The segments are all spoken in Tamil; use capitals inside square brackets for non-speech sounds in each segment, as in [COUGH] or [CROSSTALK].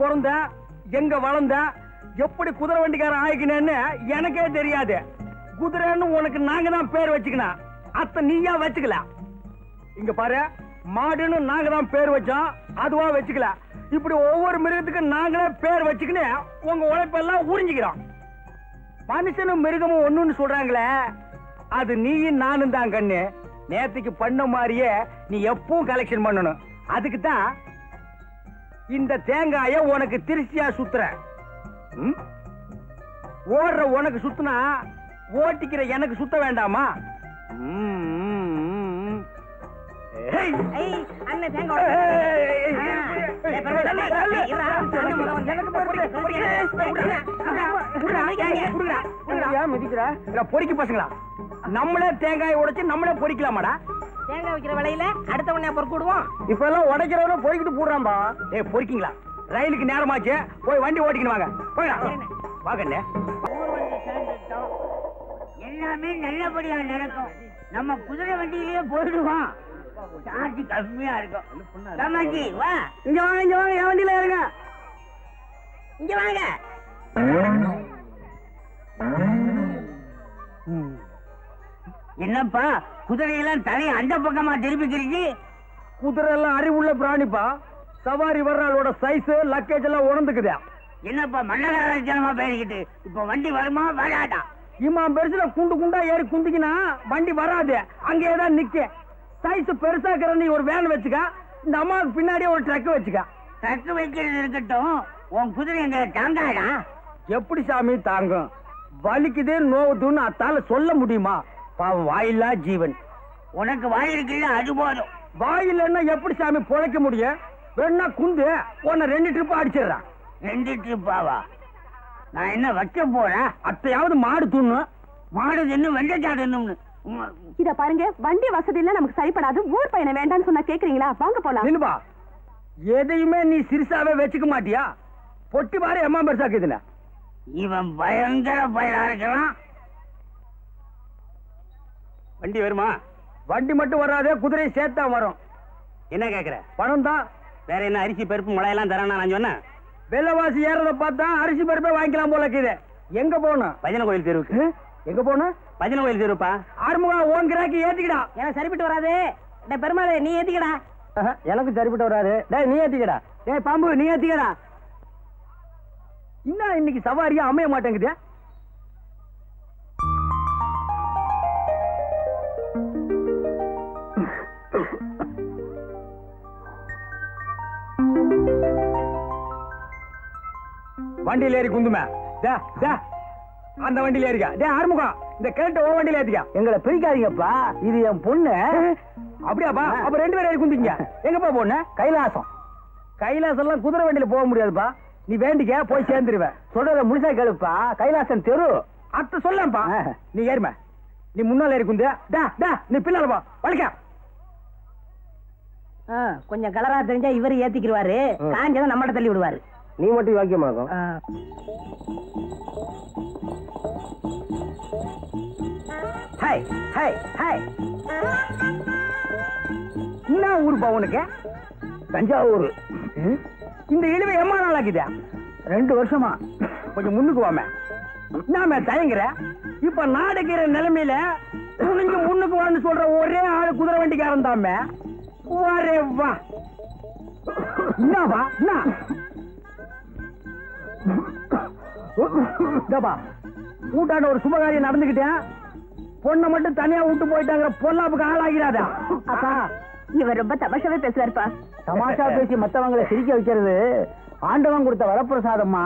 பிறந்த எங்க வளர்ந்த எப்படி குதிரை வண்டிக்காரன் ஆயிக்கினேன்னு எனக்கே தெரியாது. குதிரைன்னு உனக்கு நாங்க தான் பேர் வச்சுக்கணும் அத்த நீயா வச்சுக்கல. இங்க பாரு மாடுன்னு நாங்க தான் பேர் வச்சோம் அதுவா வச்சுக்கல. இப்படி ஒவ்வொரு மிருகத்துக்கும் நாங்களே பேர் வச்சுக்கின்னு உங்க உழைப்பெல்லாம் உறிஞ்சிக்கிறோம். மனுஷனும் மிருகமும் ஒண்ணுன்னு சொல்றாங்களே அது நீயும் நானும் தான் கண்ணு. நேத்துக்கு பண்ண மாதிரியே நீ எப்பவும் கலெக்ஷன் பண்ணணும். அதுக்கு தான் இந்த தேங்காய உனக்கு திருச்சியா சுத்துறேன் ம்? ஓடுற உனக்கு சுத்துனா ஓட்டிக்கிற எனக்கு சுத்த வேண்டாமா பொறுக்கி பசங்களா நம்மளே தேங்காய் உடைச்சு நம்மளே பொறிக்கலாமாடா தேங்காய் வைக்கிற வேலையில அடுத்த உடனே பொறுக்கு விடுவோம் இப்ப எல்லாம் உடைக்கிறவன பொறிக்கிட்டு போடுறான்பா. ஏ பொறிக்கிங்களா? ரயிலுக்கு நேரமாச்சு. போய் வண்டி ஓட்டிக்கணும் வாங்க. போய்டா. வாங்கண்ணே. எல்லாமே நல்லபடியா நடக்கும். நம்ம குதிரை வண்டியிலேயே போயிடுவோம். சார்ஜ் கம்மியா இருக்கும். தமாஜி வா. இங்க வாங்க இங்க வாங்க. என் வண்டியில இருங்க இங்க வாங்க. என்னப்பா குதிரையெல்லாம் தலையை அந்த பக்கமா திருப்பிக்கிறீங்க? குதிரை எல்லாம் அறிவுள்ள பிராணிப்பா. சவாரி வர்றாளோட சைஸ் லக்கேஜ் எல்லாம் உணர்ந்துக்குதா. என்னப்பா மன்னகராஜனமா பேசிக்கிட்டு இப்ப வண்டி வருமா வராதா? இம்மா பெருசுல குண்டு குண்டா ஏறி குந்திக்கினா வண்டி வராது. அங்கேயே தான் நிக்க. சைஸ் பெருசா இருக்கிற நீ ஒரு வேன் வச்சுக்க. இந்த அம்மாவுக்கு பின்னாடியே ஒரு ட்ரக் வச்சுக்க. ட்ரக் வைக்கிறது இருக்கட்டும் உன் குதிரை எங்க தாங்காடா எப்படி சாமி தாங்கும்? வலிக்குது நோவுதுன்னு அத்தால சொல்ல முடியுமா? பாவம் வாயில்லா ஜீவன். உனக்கு வாய் இருக்குல்ல அது போதும். வாயில்லைன்னா எப்படி சாமி பொழைக்க முடியும் வேணா குந்து உன்னை ரெண்டு ட்ரிப் அடிச்சிடுறான் ரெண்டு ட்ரிப்பாவா நான் என்ன வைக்க போறேன்? அத்தையாவது மாடு துண்ணு. மாடு தின்னு வெண்டைக்காடு தின்னு இத பாருங்க வண்டி வசதி எல்லாம் நமக்கு சரிப்படாது. ஊர் பையனை வேண்டாம்னு சொன்னா கேக்குறீங்களா? வாங்க போலாம். நிலுபா எதையுமே நீ சிறுசாவே வச்சுக்க மாட்டியா? பொட்டி பாரு எம்மா பெருசாக்குதுல இவன் பயங்கர பயலா இருக்கிறான். வண்டி வருமா? வண்டி மட்டும் வராதே குதிரை சேர்த்தா வரும். என்ன கேக்குற? பணம் தான். வேற என்ன அரிசி பருப்பு முளையெல்லாம் தரானா நான் சொன்னேன்? வெள்ளவாசி ஏறத பார்த்தா அரிசி பருப்பே வாங்கிக்கலாம் போல இருக்குது. எங்க போகணும் பஜனை கோயில் தெருவுக்கு. எங்க போகணும் பஜனை கோயில் தெருப்பா ஆறுமுகம் ஓன் கிராக்கி ஏத்திக்கடா. எனக்கு சரிப்பட்டு வராது. பெருமாள் நீ ஏத்திக்கடா. எனக்கு சரிப்பட்டு வராது. டேய் நீ ஏத்திக்கடா. டேய் பாம்பு நீ ஏத்திக்கடா. என்ன இன்னைக்கு சவாரியா அமைய மாட்டேங்குது? வண்டியில ஏறி குந்துமே. டே டே அந்த வண்டியில ஏறிக்க. டே ஆறுமுகம் இந்த கேட்ட ஓ வண்டியில ஏத்திக்க. எங்களை பிரிக்காதீங்கப்பா. இது என் பொண்ணு. அப்படியாப்பா? அப்ப ரெண்டு பேரும் ஏறி குந்திங்க. எங்கப்பா பொண்ணு? கைலாசம். கைலாசம் எல்லாம் குதிரை வண்டியில போக முடியாதுப்பா. நீ வேண்டிக்க போய் சேர்ந்துருவ. சொல்றத முழுசா கேளுப்பா. கைலாசம் தெரு. அத்த சொல்லப்பா. நீ ஏறும. நீ முன்னால ஏறி குந்து. டா டா நீ பின்னால போ. வலிக்க. ஆ, கொஞ்சம் கலரா தெரிஞ்சா இவரு ஏத்திக்கிருவாரு. காஞ்சதை நம்மகிட்ட தள்ளி விடுவாரு. நீ மட்டும் வாக்கியமாகும். ஆ. ஹாய் ஹாய் ஹாய் என்ன ஊருப்பா உனக்கு? தஞ்சாவூர். இந்த இழுவை எம்மா நாள் ஆக்குதா ரெண்டு வருஷமா. கொஞ்சம் முன்னுக்கு வாமே. நாம தயங்குற? இப்ப நாடுகிற நிலைமையில துணிஞ்சு முன்னுக்கு வான்னு சொல்ற ஒரே ஆளு குதிரை வண்டிக்காரன் தாமே வரே வா. என்னவா என்ன? கூட்டாண்ட ஒரு சுபகாரியம் நடந்துகிட்டேன். பொண்ணை மட்டும் தனியா விட்டு போயிட்டாங்கிற பொல்லாப்புக்கு ஆளாகிறாதா. அப்பா இவர் ரொம்ப தமாஷாவே பேசுவாருப்பா தமாஷா பேசி மத்தவங்களை சிரிக்க வைக்கிறது ஆண்டவன் கொடுத்த வரப்பிரசாதம்மா.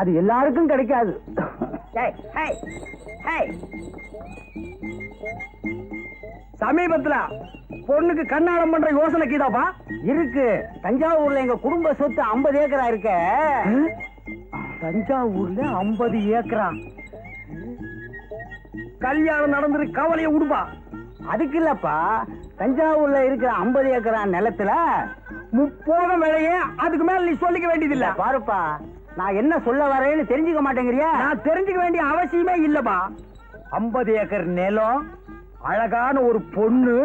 அது எல்லாருக்கும் கிடைக்காது. டேய், ஹேய், ஹேய். சமீபத்துல பொண்ணுக்கு கண்ணாடம் பண்ற யோசனை கீதாப்பா. இருக்கு. தஞ்சாவூர்ல எங்க குடும்ப சொத்து 50 ஏக்கரா இருக்க. தஞ்சாவூர்ல 50 ஏக்கரா. கல்யாணம் நடந்திருக்கு கவலையை விடுப்பா அதுக்கு இல்லப்பா தஞ்சாவூர்ல இருக்கிற 50 ஏக்கரா நிலத்துல முப்போகம் விலையே அதுக்கு மேல நீ சொல்லிக்க வேண்டியதில்ல. பாருப்பா நான் என்ன சொல்ல வரேன்னு தெரிஞ்சுக்க மாட்டேங்கிறியா? நான் தெரிஞ்சுக்க வேண்டிய அவசியமே இல்லப்பா. 50 ஏக்கர் நிலம் அழகான ஒரு பொண்ணு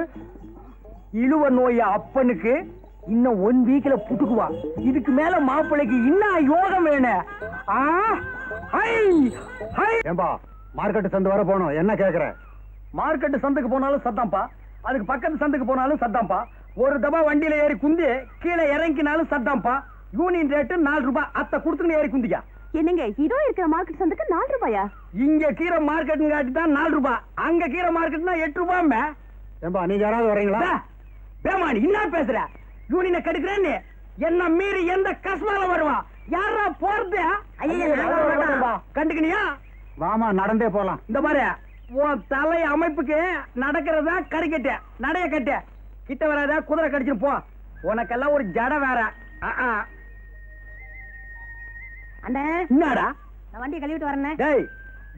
இழுவ நோய அப்பனுக்கு இன்னும் ஒன் வீக்ல புட்டுக்குவா. இதுக்கு மேல மாப்பிள்ளைக்கு இன்னும் யோகம் வேணும் ஏம்பா மார்க்கெட் சந்து வர போனோம். என்ன கேக்குற? மார்க்கெட் சந்துக்கு போனாலும் சத்தாம்பா அதுக்கு பக்கத்து சந்துக்கு போனாலும் சத்தாம்பா ஒரு தபா வண்டியில ஏறி குந்தி கீழே இறங்கினாலும் சத்தாம்பா யூனியன் ரேட்டு நாலு ரூபாய். அத்தை கொடுத்துன்னு ஏறி குந்திக்கா. என்னங்க இதோ இருக்கிற மார்க்கெட் சந்துக்கு நாலு ரூபாயா? இங்க கீரை மார்க்கெட் காட்டி தான் நாலு ரூபாய். அங்க கீரை மார்க்கெட்னா எட்டு ரூபாய் ஏம்பா நீங்க யாராவது வரீங்களா பேமானி என்ன பேசுற? யூனியனை கெடுக்கிறேன்னு. என்ன மீறி எந்த கஸ்மால வருவான் யாரா போறது? ஐயா, நான் வர மாட்டேன்பா. கண்டுக்கினியா? வாமா நடந்தே போலாம். இந்த மாதிரி உன் தலை அமைப்புக்கு நடக்கிறதா கறிக்கட்டு நடைய கட்டு. கிட்ட வராத குதிரை கடிச்சிட்டு போ. உனக்கெல்லாம் ஒரு ஜட வேற. என்னடா? நான் வண்டியை கழுவிட்டு வரேன் டேய்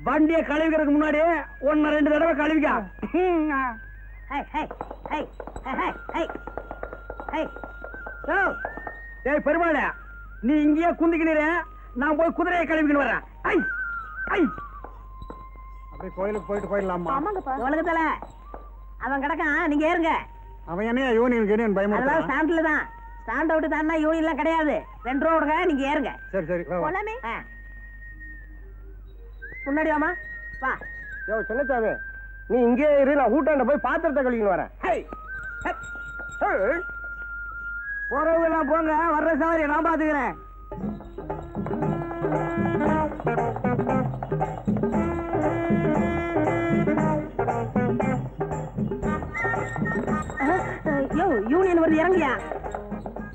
வண்டிய கழுவிக்கிறதுக்கு முன்னாடி ஒன்னு ரெண்டு தடவை கழுவிக்கா. ஹை ஹை ஹை ஹை ஹை ஹை ஹை யோ டேய் பெருமாளே நீ இங்கேயே குந்திக்கினீர நான் போய் குதிரையை கழுவிக்கின்னு வரேன் ஐ ஐ. அப்படியே கோயிலுக்கு போயிட்டு போயிடலாமா? ஆமாங்கப்பா. உலகத்துல அவன் கிடக்கான் நீங்க ஏறுங்க. அவன் என்ன யூனியன் யூனியன் அதெல்லாம் பயமுறுத்தான் ஸ்டாண்ட்ல தான். ஸ்டாண்ட் அவுட் தானா யூனியன்லாம் கிடையாது. ரெண்டு ரூபா கொடுங்க நீங்க ஏறுங்க. சரி சரி. போலாமே. ஆ. முன்னாடி வாமா. வா. யோ சின்னச்சாமி நீ இங்கே இரு நான் ஊட்டாண்ட போய் பாத்திரத்தை கழுவின்னு வரேன். ஹை. ஹை. போறவங்க எல்லாம் போங்க வர்ற சவாரி நான் பாத்துக்கிறேன். யோ யூனியன் வருது இறங்கியா?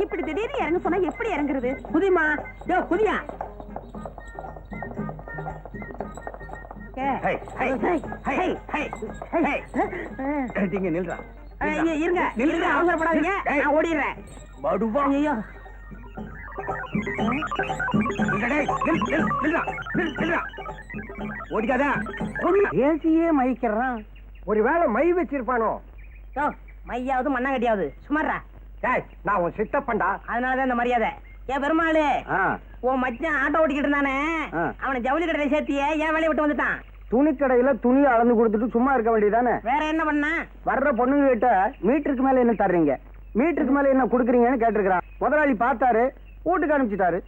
இப்படி திடீர்னு இறங்க சொன்னா எப்படி இறங்குறது? குதிமா யோ குதியா ஹை, ஹை, ஹை, ஹை, ஹை. நீங்க நில்றா. இருங்க இருங்க அவசரப்படாதீங்க. நான் ஓடிடுறேன். படுவா ஐயோ ஏசியே மயக்கிறான் ஒருவேளை மை வச்சிருப்பானோ? மையாவது மண்ணாங்கட்டியாவது. சுமாரா நான் உன் சித்தப்பண்டா அதனாலதான் இந்த மரியாதை. ஏன் பெருமாளு. ஆ, உன் மச்சான் ஆட்டோ ஓட்டிக்கிட்டு இருந்தானே. அவனை ஜவுளி கடையில சேர்த்தியே. ஏன் வேலையை விட்டு வந்துட்டான்? துணிக்கடையில துணி அளந்து கொடுத்துட்டு சும்மா இருக்க வேண்டியதானே வேற என்ன பண்ணா? வர்ற பொண்ணுங்க கிட்ட மீட்டருக்கு மேல என்ன தர்றீங்க? மீட்டருக்கு மேல என்ன குடுக்குறீங்கன்னு கேட்டிருக்கிறான். முதலாளி பார்த்தாரு வீட்டுக்கு அனுப்பிச்சிட்டாரு.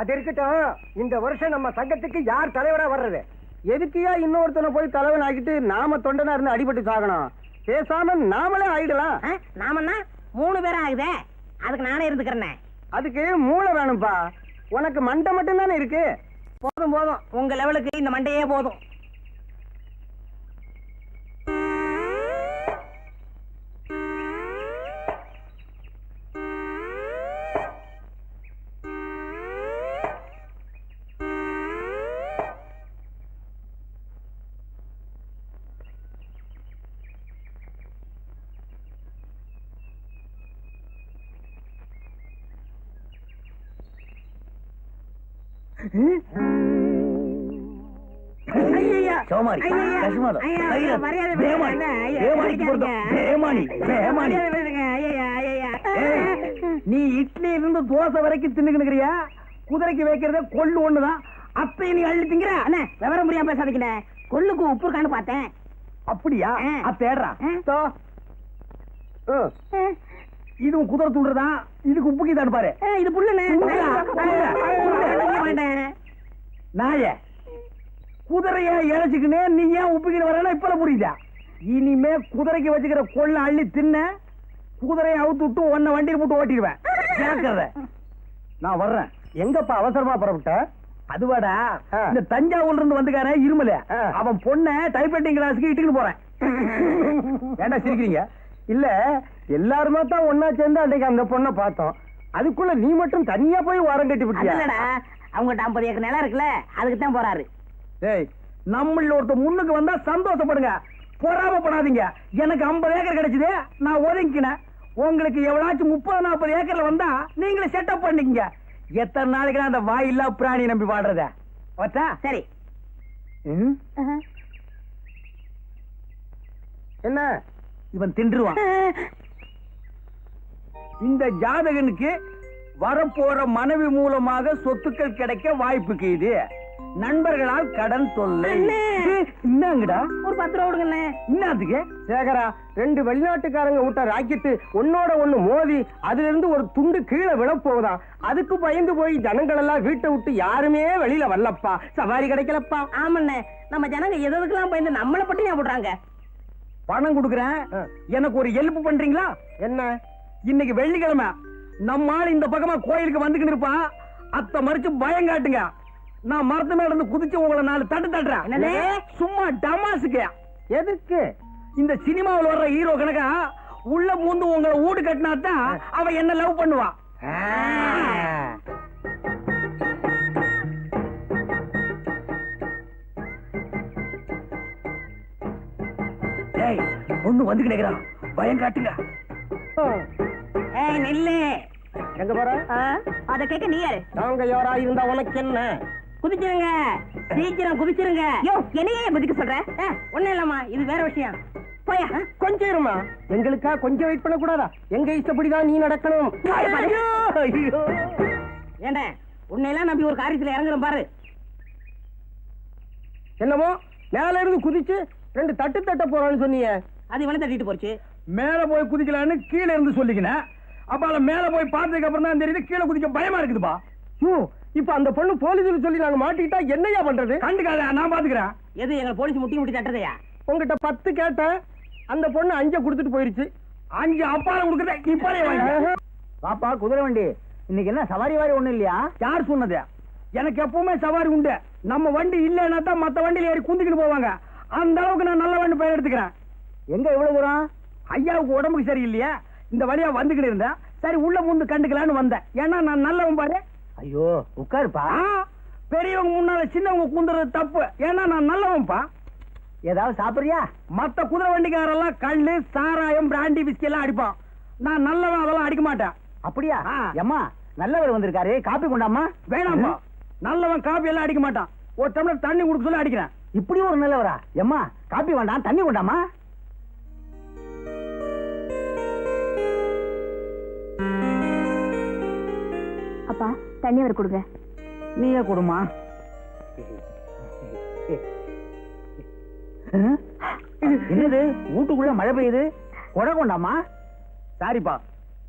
அது இருக்கட்டும் இந்த வருஷம் நம்ம சங்கத்துக்கு யார் தலைவரா வர்றது? எதுக்குயா இன்னொருத்தனை போய் தலைவன் ஆக்கிட்டு நாம தொண்டனா இருந்து அடிபட்டு சாகணும்? பேசாம நாமளே ஆயிடலாம். நாமன்னா மூணு பேரும் ஆகுதே. அதுக்கு நானே இருந்துக்கிறேனே. அதுக்கு மூளை வேணும்பா. உனக்கு மண்டை மட்டும் தானே இருக்கு? போதும் போதும். உங்க லெவலுக்கு இந்த மண்டையே போதும் ஐயையா. சோமாரி, ஐயையா. கசுமாதம், ஐயா, தைலம், மரியாதை பேமானி, விடுங்க. ஐயா, பேமானிக்கு பொருத்தம், பேமானி, பேமானி. மரியாதை விடுங்க. ஐயையா, ஏய், நீ இட்லி இருந்து தோசை வரைக்கும் தின்னுக்கிறியா குதிரைக்கு வைக்கிறத கொள்ளு ஒண்ணுதான். அத்தை நீ அள்ளி திங்கிற? அண்ணே விவரம் புரியாம பேசாதீங்கண்ணே. கொள்ளுக்கு உப்பு இருக்கான்னு பார்த்தேன். அப்படியா? ஆ. அத்தேடுறா ஆ. தோ. ஆ. இதுவும் குதிரை தூண்டுறதான் இதுக்கு உப்புக்கு தான் பாரு. இது புல்லா. மாட்டேன் நாய குதிரைய இழைச்சுக்கினே நீ ஏன் உப்புக்கிட்டு வரேன்னா இப்ப புரியுதா? இனிமே குதிரைக்கு வச்சுக்கிற கொள்ள அள்ளி தின்ன குதிரையை அவுத்து விட்டு உன்னை வண்டியில் போட்டு ஓட்டிடுவேன். ஜாக்கிரதை நான் வர்றேன். எங்கப்பா அவசரமா புறப்பட்ட? அதுவாடா இந்த தஞ்சாவூர்ல இருந்து வந்துக்கார இருமல அவன் பொண்ண டைப்ரைட்டிங் கிளாஸ்க்கு இட்டுக்கிட்டு போறேன். சிரிக்கிறீங்க? இல்ல எல்லாருமே தான் ஒன்னா சேர்ந்து அன்னைக்கு அந்த பொண்ணை பார்த்தோம். அதுக்குள்ள நீ மட்டும் தனியா போய் ஓரம் கட்டி விட்டியா? அவங்ககிட்ட ஐம்பது ஏக்கர் நிலம் இருக்குல்ல அதுக்கு தான் போறாரு. ஏய் நம்மள ஒருத்த முன்னுக்கு வந்தா சந்தோஷப்படுங்க. பொறாமப்படாதீங்க. எனக்கு 50 ஏக்கர் கிடைச்சது நான் ஒதுங்கினேன் உங்களுக்கு எவ்வளாச்சும் முப்பது நாற்பது ஏக்கர்ல வந்தா நீங்களே செட்டப் பண்ணிக்கங்க. எத்தனை நாளைக்கு அந்த வாயில்லா பிராணி நம்பி பாடுறத வச்சா சரி? என்ன? இவன் தின்றுவான். இந்த ஜாதகனுக்கு வரப்போற மனைவி மூலமாக சொத்துக்கள் கிடைக்க வாய்ப்புக்கு இது. நண்பர்களால் கடன் தொல்லை. என்னங்கடா ஒரு பத்து ரூபா கொடுங்கண்ணே. என்னத்துக்கு சேகரா ரெண்டு வெளிநாட்டுக்காரங்க விட்ட ராக்கெட்டு ஒன்னோட ஒண்ணு மோதி அதுல இருந்து ஒரு துண்டு கீழே விழப்போகுதாம் அதுக்கு பயந்து போய் ஜனங்கள் எல்லாம் வீட்டை விட்டு யாருமே வெளியில வரலப்பா. சவாரி கிடைக்கலப்பா. ஆமாண்ணே. நம்ம ஜனங்க எதுக்கெல்லாம் பயந்து நம்மளை பட்டி ஞாபடுறாங்க பணம் கொடுக்குறேன். எனக்கு ஒரு ஹெல்ப் பண்றீங்களா? என்ன? இன்னைக்கு வெள்ளிக்கிழமை. நம்ம ஆள் இந்த பக்கமா கோயிலுக்கு வந்துகிட்டு இருப்பான் அத்தை மறிச்சு பயம் காட்டுங்க. நான் மரத்து மேல இருந்து குதிச்சு உங்களை நாலு தட்டு தட்டுறேன்? சும்மா டமாசுக்கு. எதுக்கு? இந்த சினிமாவில் வர்ற ஹீரோ கணக்கா உள்ள பூந்து உங்களை வீடு கட்டினா தான் அவ என்ன லவ் பண்ணுவா. பொண்ணு வந்துக்கிட்டு இருக்கிறான் பயம் காட்டுங்க. நில்லு. எங்க போற? அத கேட்க நீ யாரு? நாங்க யாரா இருந்தா உனக்கு என்ன? குதிச்சிருங்க. சீக்கிரம் குதிச்சிருங்க. யோ என்னையே குதிக்க சொல்ற? ஒண்ணும் இல்லம்மா இது வேற விஷயம். போயா. கொஞ்சம் இருமா. எங்களுக்கா கொஞ்சம் வெயிட் பண்ண கூடாதா? எங்க இஷ்டப்படிதான் நீ நடக்கணும். ஏண்டா உன்னையெல்லாம் நம்பி ஒரு காரியத்துல இறங்குறேன் பாரு. என்னமோ மேல இருந்து குதிச்சு ரெண்டு தட்டு தட்ட போறான்னு சொன்னீங்க. அது இவனை தட்டிட்டு போச்சு. மேல போய் குதிக்கலான்னு கீழே இருந்து சொல்லிக்கினேன். அப்ப அதுல மேல போய் பார்த்ததுக்கு அப்புறம் தான் தெரியுது கீழே குதிக்க பயமா இருக்குதுப்பா. யோ இப்ப அந்த பொண்ணு போலீஸ்னு சொல்லி நாங்க மாட்டிக்கிட்டா என்னையா பண்றது? கண்டுக்காத நான் பாத்துக்கிறேன். எது எங்களை போலீஸ் முட்டி முட்டி தட்டுறதையா? உங்ககிட்ட பத்து கேட்டேன் அந்த பொண்ணு அஞ்ச கொடுத்துட்டு போயிருச்சு. அஞ்சு அப்பால கொடுக்குறேன் இப்பாலே வாங்க பாப்பா குதிரை வண்டி. இன்னைக்கு என்ன சவாரி வாரி ஒண்ணும் இல்லையா? யார் சொன்னது? எனக்கு எப்பவுமே சவாரி உண்டு. நம்ம வண்டி இல்லைன்னா தான் மத்த வண்டியில ஏறி குந்திக்கிட்டு போவாங்க. அந்த அளவுக்கு நான் நல்ல வண்டி பெயர் எடுத்துக்கிறேன் எங்க இவ்வளவு தூரம்? ஐயாவுக்கு உடம்புக்கு சரியில்லையா. இந்த வழியா வந்துகிட்டு இருந்தேன். சரி உள்ள முந்து கண்டுக்கலான்னு வந்தேன். ஏன்னா நான் நல்லவன் பாரு. ஐயோ உட்காருப்பா. பெரியவங்க முன்னால சின்னவங்க குந்துறது தப்பு. ஏன்னா நான் நல்லவன்ப்பா ஏதாவது சாப்பிடுறியா? மத்த குதிரை வண்டிக்காரெல்லாம் கல்லு சாராயம் பிராண்டி பிஸ்கி எல்லாம் அடிப்பான். நான் நல்லவன் அதெல்லாம் அடிக்க மாட்டேன். அப்படியா? ஆ. எம்மா நல்லவர் வந்திருக்காரு. காப்பி கொண்டாமா? வேணாம்ப்பா நல்லவன் காப்பி எல்லாம் அடிக்க மாட்டான். ஒரு டம்ளர் தண்ணி கொடுக்க சொல்லி அடிக்கிறேன். இப்படி ஒரு நல்லவரா? எம்மா காப்பி வேண்டாம் தண்ணி கொண்டாமா? அப்பா தண்ணி அவர் கொடுங்க. நீயே கொடுமா. என்னது? வீட்டுக்குள்ள மழை பெய்யுது? கொடை கொண்டாமா? சாரிப்பா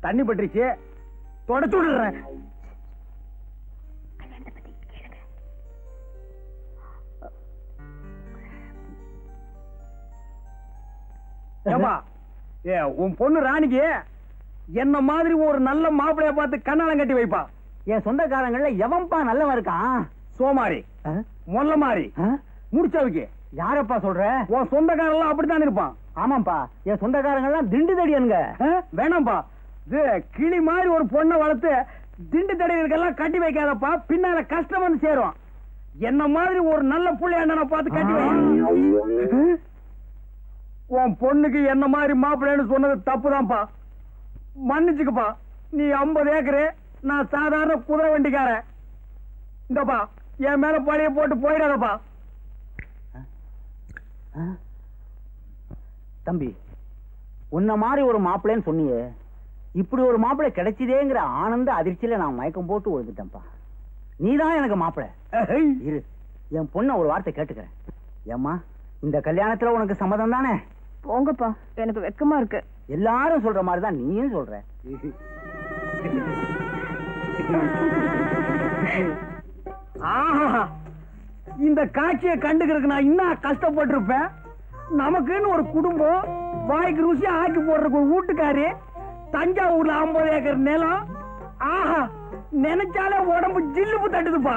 தண்ணி பட்டுருச்சு. தொடச்சு விடுறேன் ஏப்பா ஏ உன் பொண்ணு ராணிக்கு என்ன மாதிரி ஒரு நல்ல மாப்பிளைய பார்த்து கண்ணாலம் கட்டி வைப்பா? என் சொந்தக்காரங்கள்ல எவன்பா நல்லவன் இருக்கான்? சோமாரி? மொல்ல மாறி? முடிச்சவைக்கு. யாரப்பா சொல்ற? உன் சொந்தக்காரெல்லாம் அப்படித்தான் இருப்பான். ஆமாப்பா என் சொந்தக்காரங்கள்லாம் திண்டு தடியனுங்க? வேணாம்ப்பா. இது கிளி மாதிரி ஒரு பொண்ணை வளர்த்து திண்டு தடைகளுக்கெல்லாம் கட்டி வைக்காதப்பா. பின்னால கஷ்டம் வந்து சேரும். என்ன மாதிரி ஒரு நல்ல புள்ளைய அண்ணனை பார்த்து கட்டி வை. உன் பொண்ணுக்கு என்ன மாதிரி மாப்பிள்ளைன்னு சொன்னது தப்புதான்ப்பா. மன்னிச்சுக்கப்பா. நீ 50 ஏக்கரு நான் சாதாரண குதிரை வண்டிக்காரன். இந்தப்பா என் மேல பழைய போட்டு போயிடாதப்பா. ஆ? தம்பி உன்ன மாதிரி ஒரு மாப்பிள்ளைன்னு சொன்னியே. இப்படி ஒரு மாப்பிள்ளை கிடைச்சதேங்கிற ஆனந்த அதிர்ச்சியில நான் மயக்கம் போட்டு விழுந்துட்டேன்ப்பா நீதான் எனக்கு மாப்பிள்ளை. ஏய், இரு என் பொண்ண ஒரு வார்த்தை கேட்டுக்கிறேன். ஏம்மா இந்த கல்யாணத்துல உனக்கு சம்மதம் தானே? போங்கப்பா எனக்கு வெக்கமா இருக்கு. எல்லாரும் சொல்ற மாதிரி தான் நீயும் சொல்ற. ஆஹா. இந்த காட்சியை கண்டுக்கிறதுக்கு நான் இன்னும் கஷ்டப்பட்டிருப்பேன். நமக்குன்னு ஒரு குடும்பம் வாய்க்கு ருசியா ஆக்கி போடுறதுக்கு ஒரு வீட்டுக்காரு தஞ்சாவூர்ல 50 ஏக்கர் நிலம். ஆஹா நினைச்சாலே உடம்பு ஜில்லுப்பு தட்டுதுப்பா.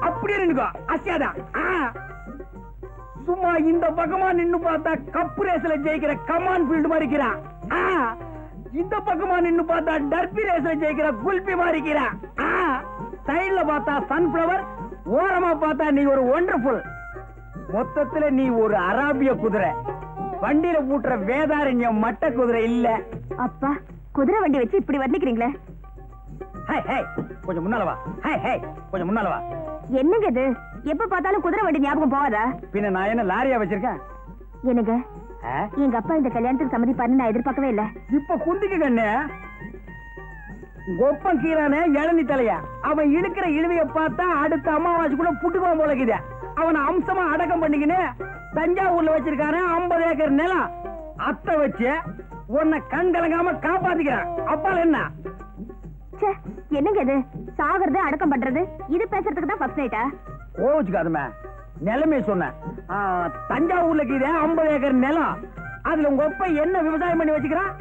அப்படியே நின்னுக்கோ அசியாதான் ஆ. சும்மா இந்த பக்கமா நின்னு பார்த்தா கப்பு ரேஸ்ல ஜெயிக்கிற கமான் ஃபீல்டு மாதிரி இருக்கிறான். இந்த பக்கமா நின்னு பார்த்தா டர்பி ரேஸ்ல ஜெயிக்கிற குல்பி மாதிரி இருக்கிறான். சைடுல பார்த்தா சன்ஃபிளவர் ஓரமா பார்த்தா நீ ஒரு ஒண்டர்ஃபுல் மொத்தத்துல நீ ஒரு அராபிய குதிரை. வண்டியில பூட்டுற வேதாரண்யம் மட்ட குதிரை இல்ல. அப்பா குதிரை வண்டி வச்சு இப்படி வர்ணிக்கிறீங்களே? ஹே ஹே கொஞ்சம் முன்னால வா. ஹே ஹே கொஞ்சம் முன்னால வா. என்னங்க இது? எப்ப பார்த்தாலும் குதிரை வண்டி ஞாபகம் போகாதா? பின்ன நான் என்ன லாரியா வச்சிருக்கேன்? என்னங்க? ஆ? எங்க அப்பா இந்த கல்யாணத்துக்கு சம்மதிப்பாருன்னு நான் எதிர்பார்க்கவே இல்ல. இப்ப குந்திக்கு கண்ணு. கொப்பம் கீரானே இளநி தலைய? அவன் இழுக்கிற இழுவைய பார்த்தா அடுத்த அமாவாசை கூட புட்டுக்குவான் போலக்குது அவனை அம்சமா அடக்கம் பண்ணிக்கின்னு தஞ்சாவூர்ல வச்சிருக்கானே 50 ஏக்கர் நிலம். அத்தை வச்சு உன்னை கண் கலங்காம காப்பாத்திக்கிறேன். அப்பால் என்ன? என்னங்க இது? சாகுறது அடக்கம் பண்றது? இது பேசுறதுக்கு தான் ஃபர்ஸ்ட் நைட்டா நிலைமை சொன்னேன். தஞ்சாவூர்ல கீதே 50 ஏக்கர் நிலம். அதுல உங்க ஒப்ப என்ன விவசாயம் பண்ணி வச்சுக்கிறான்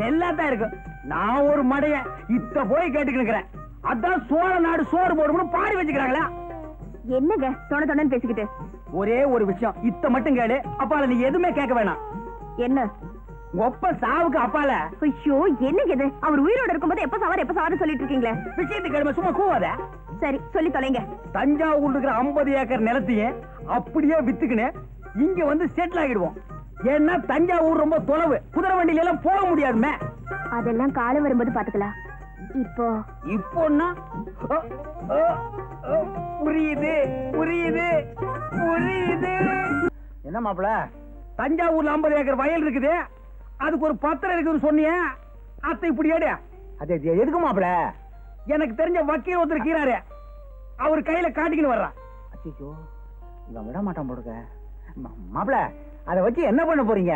நெல்லா தான் இருக்கு. நான் ஒரு மடைய இத்த போய் கேட்டுக்கிறேன் அதான் சோழ நாடு சோறு போடும்னு பாடி வச்சுக்கிறாங்களா? என்னங்க? தொண தொணன்னு பேசிக்கிட்டு. ஒரே ஒரு விஷயம். இத்த மட்டும் கேளு. அப்பால நீ எதுவுமே கேட்க வேணாம். என்ன? ஒப்ப சாவுக்கு அப்பால. ஐயோ என்னங்க இது? அவர் உயிரோட இருக்கும்போது எப்ப சவார் எப்ப சவார் சொல்லிட்டு இருக்கீங்களே? விஷயத்துக்கு கிழமை சும்மா கூவாத. சரி சொல்லி தொலைங்க. தஞ்சாவூர்ல இருக்கிற 50 ஏக்கர் நிலத்தையே அப்படியே வித்துக்கின்னு இங்க வந்து செட்டில் ஆகிடுவோம். ஏன்னா தஞ்சாவூர் ரொம்ப தொலைவு. குதிரை வண்டியில எல்லாம் போக முடியாதுமே. அதெல்லாம் காலம் வரும்போது பாத்துக்கலாம் இப்போ. இப்போன்னா புரியுது புரியுது புரியுது. என்ன மாப்பிள? தஞ்சாவூர்ல 50 ஏக்கர் வயல் இருக்குது. அதுக்கு ஒரு பத்திரம் இருக்குதுன்னு சொன்னியே. அத்தை இப்படி எடு அது எது- எதுக்கு மாப்பிள? எனக்கு தெரிஞ்ச வக்கீல் ஒருத்தர் கீறாரு அவர் கையில காட்டிக்கின்னு வர்றான் அச்சோ இவன் விட மாட்டான் போடுக்க மாப்பிள அதை வச்சு என்ன பண்ண போறீங்க?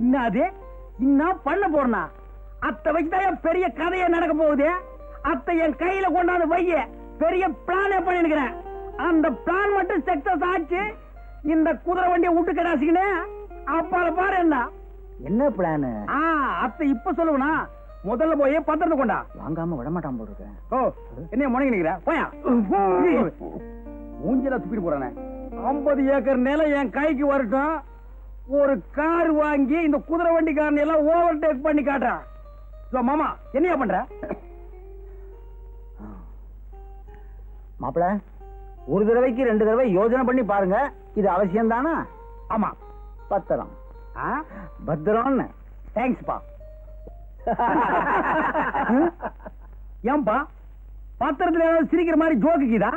என்னது இன்னும் பண்ண போறனா? அத்தை வச்சுதான் பெரிய கதையே நடக்க போகுது. அத்தை என் கையில கொண்டாந்து வைய. பெரிய பிளானே பண்ணிருக்கிறேன் அந்த பிளான் மட்டும் சக்சஸ் ஆச்சு. இந்த குதிரை வண்டியை விட்டு கடாசிக்கினே அப்பால பாரு என்ன. என்ன பிளானு ஆ அத்தை இப்ப சொல்லுவனா? முதல்ல போய் பத்திரத்தை கொண்டா. வாங்காம விட மாட்டான் போடுக்க ஓ என்ன முடங்கி நிக்கிற? போயா. மூஞ்சில துப்பிட்டு போறானே. 50 ஏக்கர் நிலம் என் கைக்கு வரட்டும். ஒரு கார் வாங்கி இந்த குதிரை வண்டிக்காரன் எல்லாம் ஓவர் டேக் பண்ணி காட்டுறான். மாமா என்னையா பண்ற? மாப்பிள ஒரு தடவைக்கு ரெண்டு தடவை யோசனை பண்ணி பாருங்க. இது அவசியம் தானா ஆமா. பத்திரம். பத்திரம்னு. தேங்க்ஸ்ப்பா [LAUGHS] ஏன்பா? பத்திரத்துல ஏதாவது சிரிக்கிற மாதிரி ஜோக்குக்குதா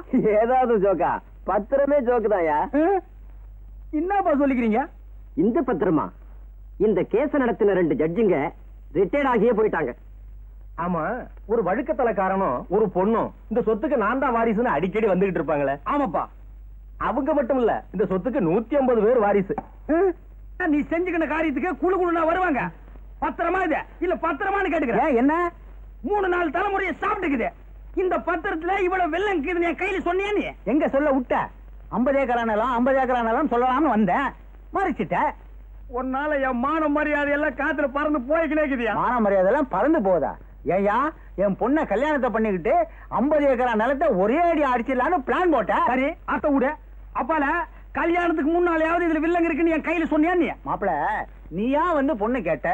ஏதாவது ஜோக்கா பத்திரமே ஜோக்கு தாயா என்னப்பா சொல்லிக்கிறீங்க? இந்த பத்திரமா? இந்த கேஸ நடத்தின ரெண்டு ஜட்ஜுங்க ரிட்டையர்ட் ஆகியே போயிட்டாங்க. ஆமா ஒரு வழுக்கத்தலைக்காரனும் ஒரு பொண்ணும் இந்த சொத்துக்கு நான் தான் வாரிசுன்னு அடிக்கடி வந்துகிட்டு இருப்பாங்களே. ஆமாப்பா. அவங்க மட்டும் இல்ல இந்த சொத்துக்கு நூத்தி ஐம்பது பேர் வாரிசு. நீ செஞ்சுக்கின காரியத்துக்கு குழு குழுனா வருவாங்க. பத்திரமா இது? இல்ல பத்திரமான்னு கேட்டுக்கிறேன் என்ன? மூணு நாலு தலைமுறையை சாப்பிட்டுக்குது. இந்த பத்திரத்துல இவ்வளவு வெள்ளம் இருக்குதுன்னு என் கையில சொன்னியா நீ? எங்க சொல்ல விட்ட? ஐம்பது ஏக்கரா நிலம் ஐம்பது ஏக்கரா நிலம் சொல்லலாம்னு வந்தேன். மறைச்சிட்ட. உன்னால என் மான மரியாதை எல்லாம் காத்துல பறந்து இருக்குதியா மான மரியாதை எல்லாம் பறந்து போதா ஏயா என் பொண்ணை கல்யாணத்தை பண்ணிக்கிட்டு ஐம்பது ஏக்கரா நிலத்தை ஒரே அடி அடிச்சிடலான்னு பிளான் போட்டேன். சரி அத்த விடு அப்பால கல்யாணத்துக்கு முன்னாலேயாவது இதுல வில்லங்க இருக்குன்னு என் கையில சொன்னியா நீ? மாப்பிள நீயா வந்து பொண்ணு கேட்ட?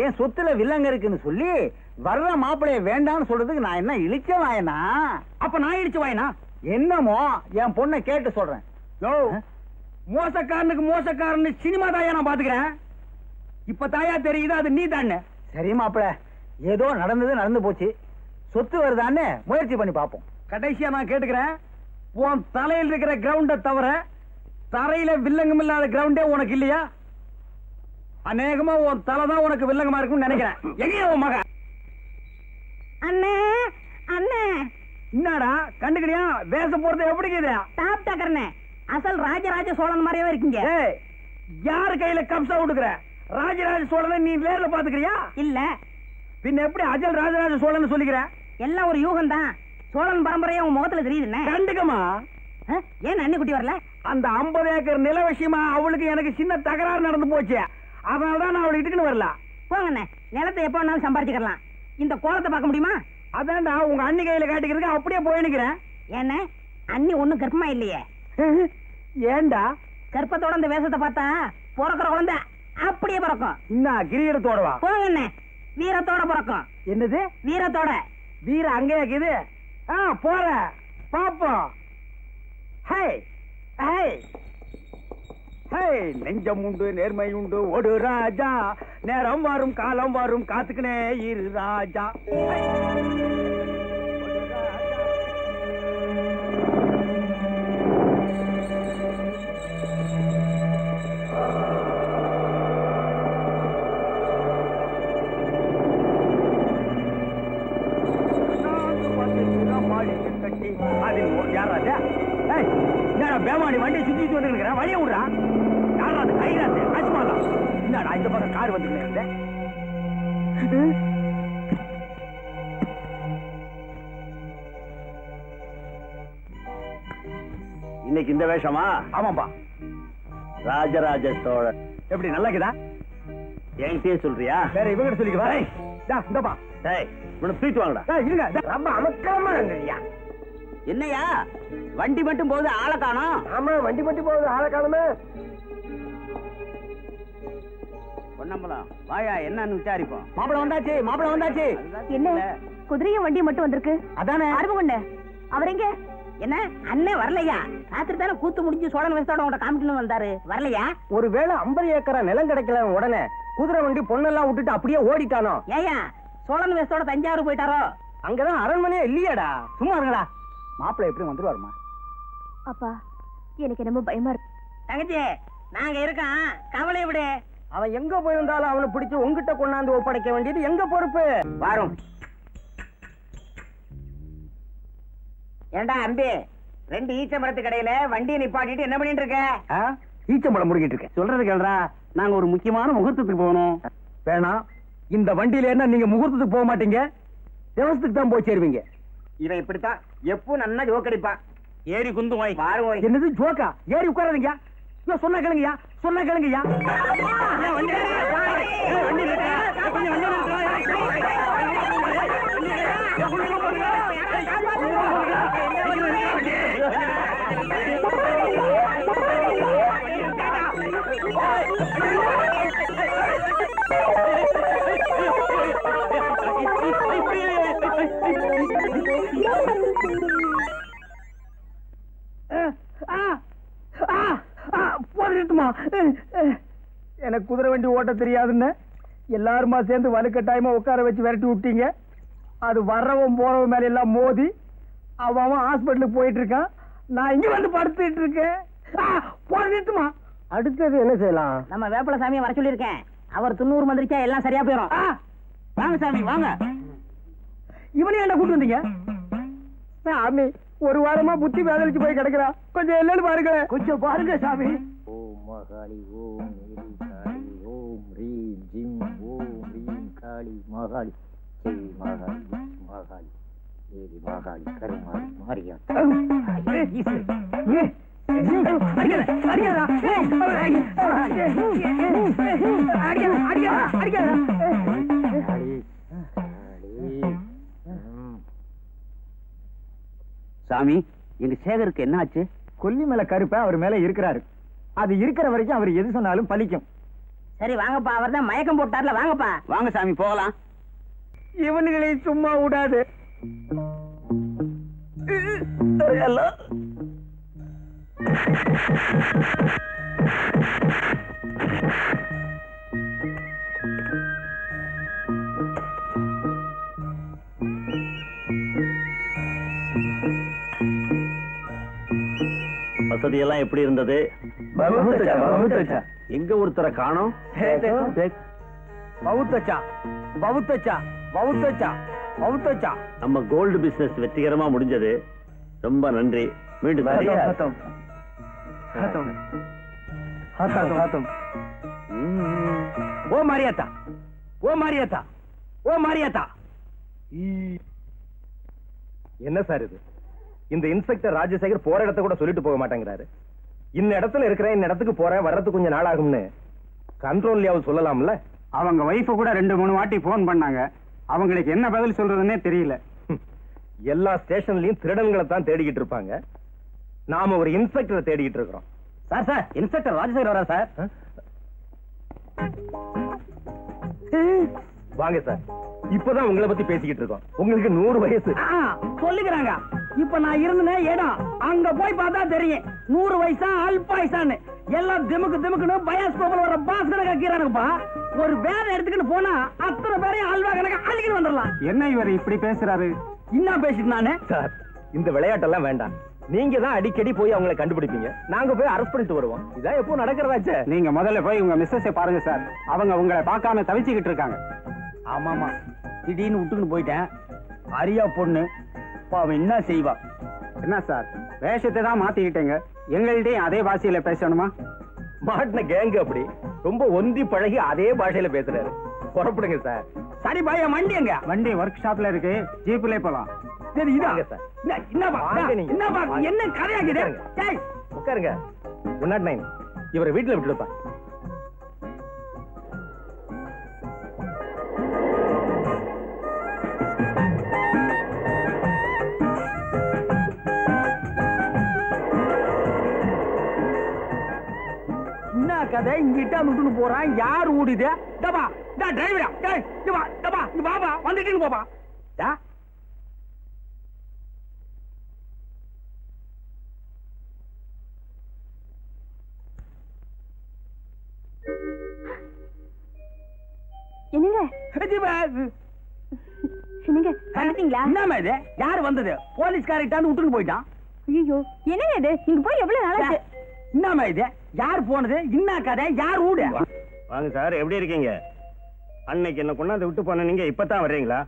என் சொத்துல வில்லங்க இருக்குன்னு சொல்லி வர்ற மாப்பிளைய வேண்டாம்னு சொல்றதுக்கு நான் என்ன இழிச்ச வாயனா? அப்ப நான் இடிச்சு வாயினா? என்னமோ என் பொண்ணை கேட்டு சொல்றேன். யோ மோசக்காரனுக்கு மோசக்காரன்னு சினிமா தாயா நான் பாத்துக்கிறேன். இப்ப தாயா தெரியுது அது நீ தானே சரி மாப்பிள ஏதோ நடந்தது நடந்து போச்சு. சொத்து வருதான்னு முயற்சி பண்ணி பார்ப்போம். கடைசியா நான் கேட்டுக்கிறேன். உன் தலையில் இருக்கிற கிரவுண்ட தவிர தரையில வில்லங்கம் இல்லாத கிரவுண்டே உனக்கு இல்லையா? அநேகமா உன் தலை தான் உனக்கு வில்லங்கமா இருக்கும்னு நினைக்கிறேன். எங்க உன் மகன்? அண்ணே அண்ணே. என்னடா கண்டுக்கிறியா வேஷம் போறது எப்படி டாப் டக்கர்னே அசல் ராஜராஜ சோழன் மாதிரியே இருக்கீங்க. யாரு கையில கப்சா விட்டுக்கிற ராஜராஜ சோழனை நீ நேர்ல பாத்துக்கிறியா இல்ல. பின்ன எப்படி அஜல் ராஜராஜ சோழன் சொல்லிக்கிற? எல்லாம் ஒரு யூகம் தான் சோழன் பரம்பரையா உன் முகத்துல தெரியுதுண்ணே. கண்டுக்கமா? ஏன் அண்ணி குட்டி வரல? அந்த 50 ஏக்கர் நில விஷயமா அவளுக்கு எனக்கு சின்ன தகராறு நடந்து போச்சு. அதனாலதான் நான் அவளை இட்டுக்குன்னு வரல. போங்கண்ணே நிலத்தை எப்ப வேணாலும் சம்பாதிச்சுக்கலாம் இந்த கோலத்தை பார்க்க முடியுமா? அதான்டா உங்க அண்ணி கையில காட்டிக்கிறதுக்கு அப்படியே போய் நிக்கிறேன். அண்ணி ஒண்ணும் கர்ப்பமா இல்லையே. ஏன்டா? கர்ப்பத்தோட இந்த வேஷத்தை பார்த்தா பிறக்கிற குழந்தை அப்படியே பிறக்கும். என்ன கிரீடத்தோடவா? போங்கண்ணே வீரத்தோட பிறக்கும். என்னது? வீரத்தோட. வீர அங்கே இருக்குது? ஆ போற பாப்போம். ஹே ஹே ஹே நெஞ்சம் உண்டு நேர்மை உண்டு ஒரு ராஜா. நேரம் வரும் காலம் வரும் காத்துக்கினே இரு ராஜா. இந்த பக்கம் கார் வந்து நிக்குது? இன்னைக்கு இந்த வேஷமா? ஆமாப்பா ராஜராஜ சோழன். எப்படி நல்லா இருக்குதா? என்கிட்டயே சொல்றியா? வேற இவங்க சொல்லிக்குவா இந்தப்பா. டேய் இவனை தூக்கிட்டு வாங்கடா. இருங்க. ரொம்ப அமக்கலமா என்னையா? வண்டி மட்டும் போகுது ஆளை காணோம். ஆமா வண்டி மட்டும் போகுது ஆளை காலமே பொன்னம்பலம். வாயா என்னன்னு விசாரிப்போம். மாப்பிள வந்தாச்சு மாப்பிள வந்தாச்சு. என்ன? குதிரையும் வண்டியும் மட்டும் வந்திருக்கு? அதானே. அருமகுண்ட அவர் எங்க? என்ன? அண்ணே வரலையா? ராத்திரி தானே கூத்து முடிஞ்சு சோழன் வயசோட உங்களை காமிக்கணும் வந்தாரு. வரலையா? ஒருவேளை ஐம்பது ஏக்கரா நிலம் கிடைக்கல உடனே குதிரை வண்டி பொண்ணெல்லாம் விட்டுட்டு அப்படியே ஓடிட்டானோ? ஏயா சோழன் வயசோட தஞ்சாவூர் போயிட்டாரோ? அங்கதான் அரண்மனையே இல்லையாடா. சும்மா இருங்கடா. மாப்பிள எப்படி வந்துருவாருமா? அப்பா எனக்கு என்னமோ பயமா இருக்கு. தங்கச்சி நாங்க இருக்கோம் கவலை விடு. அவன் எங்க போயிருந்தாலும் அவனை பிடிச்சு உங்ககிட்ட கொண்டாந்து ஒப்படைக்க வேண்டியது எங்க பொறுப்பு? வரும். ஏண்டா அம்பி ரெண்டு ஈச்ச மரத்து கடையில வண்டியை நிப்பாட்டிட்டு என்ன பண்ணிட்டு இருக்க? ஈச்சம்பழம் முடிக்கிட்டு இருக்கேன். சொல்றது கேள்றா நாங்க ஒரு முக்கியமான முகூர்த்தத்துக்கு போகணும். வேணாம் இந்த வண்டியில என்ன நீங்க முகூர்த்தத்துக்கு போக மாட்டீங்க? தேவசத்துக்கு தான் போய் சேருவீங்க. இவன் இப்படித்தான் எப்போ நல்லா ஜோக்கடிப்பான். ஏறி குந்து வாய். பாருங்க. என்னது ஜோக்கா? ஏறி உட்காராதீங்க. சொன்னா கேளுங்கய்யா சொன்னா கேளுங்கய்யா. எனக்கு குதிரை வண்டி ஓட்ட தெரியாதுன்னு எல்லாருமா சேர்ந்து வலுக்கட்டாயமா உட்கார வச்சு விரட்டி விட்டீங்க. அது வர்றவன் போறவன் மேல எல்லாம் மோதி அவன் ஹாஸ்பிட்டலுக்கு போயிட்டு இருக்கான். நான் இங்க வந்து படுத்துட்டு இருக்கேன். அடுத்தது என்ன செய்யலாம்? நம்ம வேப்பல சாமியை வர சொல்லியிருக்கேன். அவர் துண்ணூறு மந்திரிச்சா எல்லாம் சரியா போயிடும் வாங்க சாமி வாங்க. இவனையும் என்ன கூட்டு வந்தீங்க? சாமி ஒரு வாரமா புத்தி வேதலிச்சு போய் கிடக்குறா. கொஞ்சம் என்னன்னு பாருங்களேன். கொஞ்சம் பாருங்க சாமி. மகாளி ஓம் மேரி காளி ஓம் ரீம் ஜிம் ஓம் ரீம் காளி மகாளி. ஜெய் மகாளி மகாளி. மேரி மகாளி கருமாளி மாரியா ம். சாமி எங்க சேகருக்கு என்ன ஆச்சு கொல்லி மேல கருப்ப அவர் மேல இருக்கிறாரு. அது இருக்கிற வரைக்கும் அவர் எது சொன்னாலும் பலிக்கும் சரி வாங்கப்பா. அவர் தான் மயக்கம் போட்டார்ல வாங்கப்பா. வாங்க சாமி போகலாம். இவனுங்களை சும்மா விடாது. வசதி எல்லாம் எப்படி இருந்தது? எங்க ஒருத்தரை காணோம்? பவுத்தச்சா பவுத்தச்சா பவுத்தச்சா பவுத்தச்சா நம்ம கோல்டு பிசினஸ் வெற்றிகரமா முடிஞ்சது. ரொம்ப நன்றி. மீண்டும். ஓ மாரியாத்தா. ஓ மாரியாத்தா. ஓ மாரியாத்தா. என்ன சார் இது? இந்த இன்ஸ்பெக்டர் ராஜசேகர் போற இடத்த கூட சொல்லிட்டு போக மாட்டேங்கிறாரு. இந்த இடத்துல இருக்கிறேன் இந்த இடத்துக்கு போறேன் வர்றதுக்கு கொஞ்சம் நாள் ஆகும்னு. கண்ட்ரோல்லையாவது சொல்லலாம்ல? அவங்க ஒய்ஃப கூட ரெண்டு மூணு வாட்டி போன் பண்ணாங்க. அவங்களுக்கு என்ன பதில் சொல்றதுன்னே தெரியல. எல்லா ஸ்டேஷன்லயும் திருடன்களை தான் தேடிக்கிட்டு இருப்பாங்க. நாம ஒரு இன்ஸ்பெக்டரை தேடிக்கிட்டு இருக்கிறோம். சார் சார் இன்ஸ்பெக்டர் ராஜசேகர் வரா சார். வாங்க சார். இப்பதான் உங்களை பத்தி பேசிக்கிட்டு இருக்கோம். உங்களுக்கு நூறு வயசு. ஆ, சொல்லிக்கிறாங்க. இப்ப நான் இருந்தேன் இடம் அங்க போய் பார்த்தா தெரியும். நூறு வயசா அல்பாயுசான்னு எல்லாம் திமுக்கு திமுக்குன்னு பயாஸ்கோப்ல வர பாஸ் கணக்கா கீரானுப்பா ஒரு வேலை எடுத்துக்கிட்டு போனா அத்தனை பேரையும் அல்வா கணக்கா அழிக்கிட்டு வந்துடலாம். என்ன இவர் இப்படி பேசுறாரு? என்ன பேசிட்டு நானு? சார் இந்த விளையாட்டெல்லாம் வேண்டாம். நீங்க தான் அடிக்கடி போய் அவங்களை கண்டுபிடிப்பீங்க. நாங்க போய் அரெஸ்ட் பண்ணிட்டு வருவோம். இதான் எப்போ நடக்கிறதாச்சே? நீங்க முதல்ல போய் உங்க மிஸ்ஸஸை பாருங்க சார். அவங்க உங்களை பார்க்காம தவிச்சுக்கிட்டு இருக்காங்க. ஆமாமா. திடீர்னு விட்டுக்கிட்டு போயிட்டேன். அரியா பொண்ணு. பாவம் என்ன செய்வா? என்ன சார்? வேஷத்தை தான் மாத்திக்கிட்டீங்க. எங்கள்கிட்டயும் அதே பாஷையில பேசணுமா? மாட்டின கேங்கு அப்படி. ரொம்ப ஒந்தி பழகி அதே பாஷையில பேசுறாரு. புறப்படுங்க சார். சரி பாய் வண்டி எங்க? வண்டி ஒர்க் ஷாப்ல இருக்கு. ஜீப்ல போலாம். சரி இதான் வாங்க சார். என்ன- கதையாக்குது? உட்காருங்க. ஒன் நாட் நைன் இவரை வீட்டுல விட்டுடுப்பா. கதை இங்கிட்ட விட்டுன்னு போறான். யார் ஓடுது? டபா டா டிரைவரா டேய் இங்க வா. டபா இங்க வாப்பா. வந்துட்டு போப்பா டா. என்னங்க? என்னங்க? வந்துட்டீங்களா? இது? யார் வந்தது? போயிட்டான். ஐயோ என்னங்க இது? இங்க போய் எவ்வளவு நாளாச்சு? என்னம்மா இது? யார் போனது? என்ன கதை? யார் ஊடு வாங்க சார் எப்படி இருக்கீங்க? அன்னைக்கு என்ன கொண்டாந்து விட்டு போன நீங்க இப்பதான் வர்றீங்களா?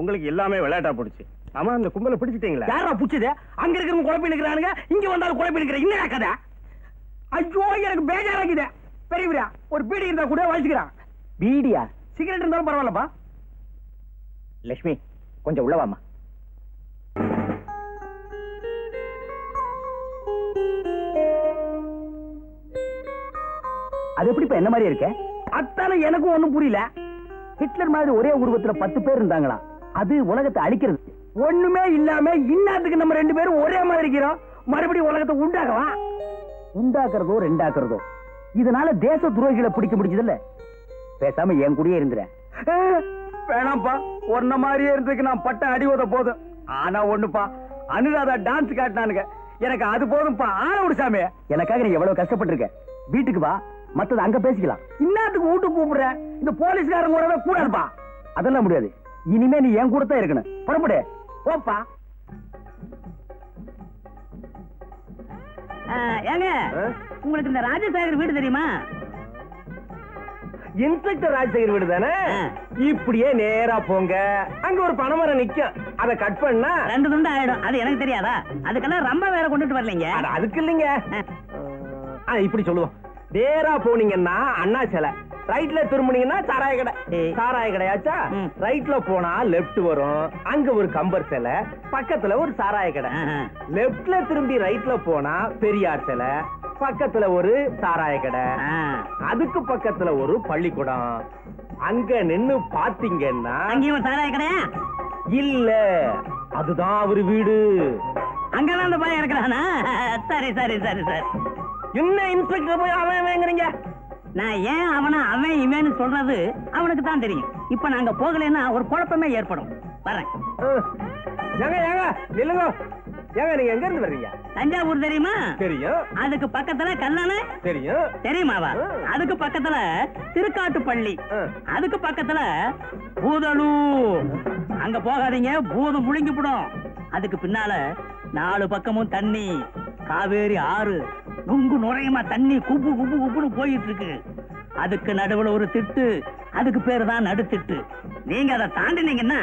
உங்களுக்கு எல்லாமே விளையாட்டா போடுச்சு ஆமா அந்த கும்பலை பிடிச்சிட்டீங்களா? யாரா புடிச்சது? அங்க இருக்கிறவங்க குழப்பி நிக்கிறானுங்க இங்க வந்தாலும் குழப்பி நிக்கிற என்ன கதை? ஐயோ எனக்கு பேஜாராக்குது பெரியவரா ஒரு பீடி இருந்தா கூட வச்சுக்கிறான் பீடியா? சிகரெட் இருந்தாலும் பரவாயில்லப்பா. லட்சுமி கொஞ்சம் உள்ளவாமா அது எப்படி இப்ப என்ன மாதிரி இருக்க? அத்தால எனக்கும் ஒண்ணும் புரியல. ஹிட்லர் மாதிரி ஒரே உருவத்துல பத்து பேர் இருந்தாங்களா? அது உலகத்தை அழிக்கிறது ஒண்ணுமே இல்லாம இன்னாத்துக்கு நம்ம ரெண்டு பேரும் ஒரே மாதிரி இருக்கிறோம். மறுபடியும் உலகத்தை உண்டாகவா உண்டாக்குறதோ ரெண்டாக்குறதோ. இதனால தேச துரோகிகளை பிடிக்க முடிஞ்சதில்ல. பேசாம என் கூடயே இருந்துறேன். வேணாம்ப்பா. ஒன்ன மாதிரியே இருந்ததுக்கு நான் பட்ட அடி உத போதும். ஆனா ஒண்ணுப்பா. அனுராதா டான்ஸ் காட்டினானுங்க. எனக்கு அது போதும்ப்பா. ஆன விடு சாமி எனக்காக நீ எவ்வளவு கஷ்டப்பட்டிருக்க? வீட்டுக்கு வா. மத்தது அங்க பேசிக்கலாம். இன்னாத்துக்கு வீட்டுக்கு கூப்பிடுற? இந்த போலீஸ்காரங்க கூடவே கூடாதுப்பா அதெல்லாம் முடியாது. இனிமே நீ என் கூட தான் இருக்கணும். புறப்படு. போப்பா. ஏங்க உங்களுக்கு இந்த ராஜசேகர் வீடு தெரியுமா? இன்ஸ்பெக்டர் ராஜசேகர் வீடு தானே. இப்படியே நேரா போங்க. அங்க ஒரு பனைமரம் நிக்கும். அத கட் பண்ணா ரெண்டு துண்டு ஆயிடும். அது எனக்கு தெரியாதா? அதுக்கெல்லாம் ரொம்ப வேற கொண்டுட்டு வரலீங்க. அதுக்கு இல்லைங்க. இப்படி சொல்லுவோம். நேரா போனீங்கன்னா அண்ணா சிலை. ரைட்ல திரும்பினீங்கன்னா சாராய கடை. சாராய கடையாச்சா. ரைட்ல போனா லெஃப்ட் வரும். அங்க ஒரு கம்பர் சிலை பக்கத்துல ஒரு சாராய கடை. ஆஹா. லெஃப்ட்ல திரும்பி ரைட்ல போனா பெரியார் சிலை பக்கத்துல ஒரு சாராய கடை. அதுக்கு பக்கத்துல ஒரு பள்ளிக்கூடம். அங்க நின்னு பாத்தீங்கன்னா அங்கேயும் சாராய கடையா இல்ல அதுதான் அவரு வீடு. அங்கதான் அந்த பையன் இருக்கிறானா? சரி சரி சரி சரி. என்ன இன்ஸ்பெக்டர் போய் அவன் வாங்குறீங்க? நான் ஏன் அவன அவன் இவன்னு சொல்றது அவனுக்கு தான் தெரியும். இப்ப நாங்க போகலைன்னா ஒரு குழப்பமே ஏற்படும். வரேன். ஏங்க ஏங்க நில்லுங்க. ஏங்க நீங்க எங்க இருந்து வர்றீங்க? தஞ்சாவூர் தெரியுமா? தெரியும். அதுக்கு பக்கத்துல கல்லணை தெரியும். தெரியுமாவா. அதுக்கு பக்கத்துல திருக்காட்டுப்பள்ளி. அதுக்கு பக்கத்துல பூதலூர். அங்க போகாதீங்க பூதம் முழுங்கிவிடும் அதுக்கு பின்னால நாலு பக்கமும் தண்ணி. காவேரி ஆறு. நுங்கு நுரையமா தண்ணி குப்பு குப்பு குப்புன்னு போயிட்டு இருக்கு அதுக்கு நடுவுல ஒரு திட்டு அதுக்கு பேரு தான் நடுத்திட்டு. நீங்க அதை தாண்டினீங்கன்னா